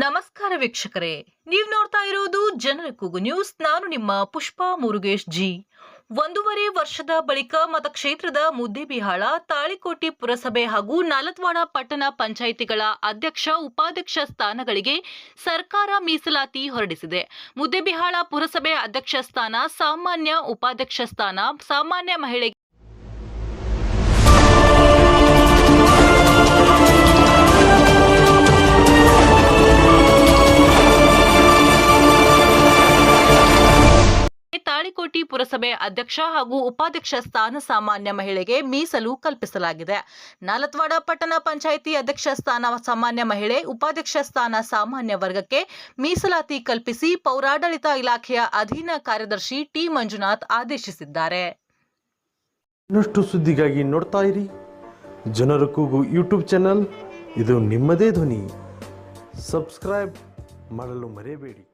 ನಮಸ್ಕಾರ ವೀಕ್ಷಕರೇ, ನೀವು ನೋಡ್ತಾ ಇರೋದು ಜನರ ಕೂಗು ನ್ಯೂಸ್. ನಾನು ನಿಮ್ಮ ಪುಷ್ಪಾ ಮುರುಗೇಶ್ ಜಿ. ಒಂದೂವರೆ ವರ್ಷದ ಬಳಿಕ ಮತಕ್ಷೇತ್ರದ ಮುದ್ದೇಬಿಹಾಳ, ತಾಳಿಕೋಟಿ ಪುರಸಭೆ ಹಾಗೂ ನಾಲತ್ವಾಡ ಪಟ್ಟಣ ಪಂಚಾಯಿತಿಗಳ ಅಧ್ಯಕ್ಷ, ಉಪಾಧ್ಯಕ್ಷ ಸ್ಥಾನಗಳಿಗೆ ಸರ್ಕಾರ ಮೀಸಲಾತಿ ಹೊರಡಿಸಿದೆ. ಮುದ್ದೇಬಿಹಾಳ ಪುರಸಭೆ ಅಧ್ಯಕ್ಷ ಸ್ಥಾನ, ಸಾಮಾನ್ಯ ಉಪಾಧ್ಯಕ್ಷ ಸ್ಥಾನ, ಸಾಮಾನ್ಯ ಮಹಿಳೆಗೆ ತಾಳಿಕೋಟಿ ಪುರಸಭೆ ಅಧ್ಯಕ್ಷ ಹಾಗೂ ಉಪಾಧ್ಯಕ್ಷ ಸ್ಥಾನ ಸಾಮಾನ್ಯ ಮಹಿಳೆಗೆ ಮೀಸಲು ಕಲ್ಪಿಸಲಾಗಿದೆ. ನಾಲತ್ವಾಡ ಪಟ್ಟಣ ಪಂಚಾಯಿತಿ ಅಧ್ಯಕ್ಷ ಸ್ಥಾನ ಸಾಮಾನ್ಯ ಮಹಿಳೆ, ಉಪಾಧ್ಯಕ್ಷ ಸ್ಥಾನ ಸಾಮಾನ್ಯ ವರ್ಗಕ್ಕೆ ಮೀಸಲಾತಿ ಕಲ್ಪಿಸಿ ಪೌರಾಡಳಿತ ಇಲಾಖೆಯ ಅಧೀನ ಕಾರ್ಯದರ್ಶಿ ಟಿ. ಮಂಜುನಾಥ್ ಆದೇಶಿಸಿದ್ದಾರೆ. ಇನ್ನಷ್ಟು ಸುದ್ದಿಗಾಗಿ ನೋಡ್ತಾ ಇರಿ. ಜನರ ಕೂಗು ಯೂಟ್ಯೂಬ್ ಚಾನಲ್. ಇದು ನಿಮ್ಮದೇ ಧ್ವನಿ. ಸಬ್ಸ್ಕ್ರೈಬ್ ಮಾಡಲು ಮರೆಯಬೇಡಿ.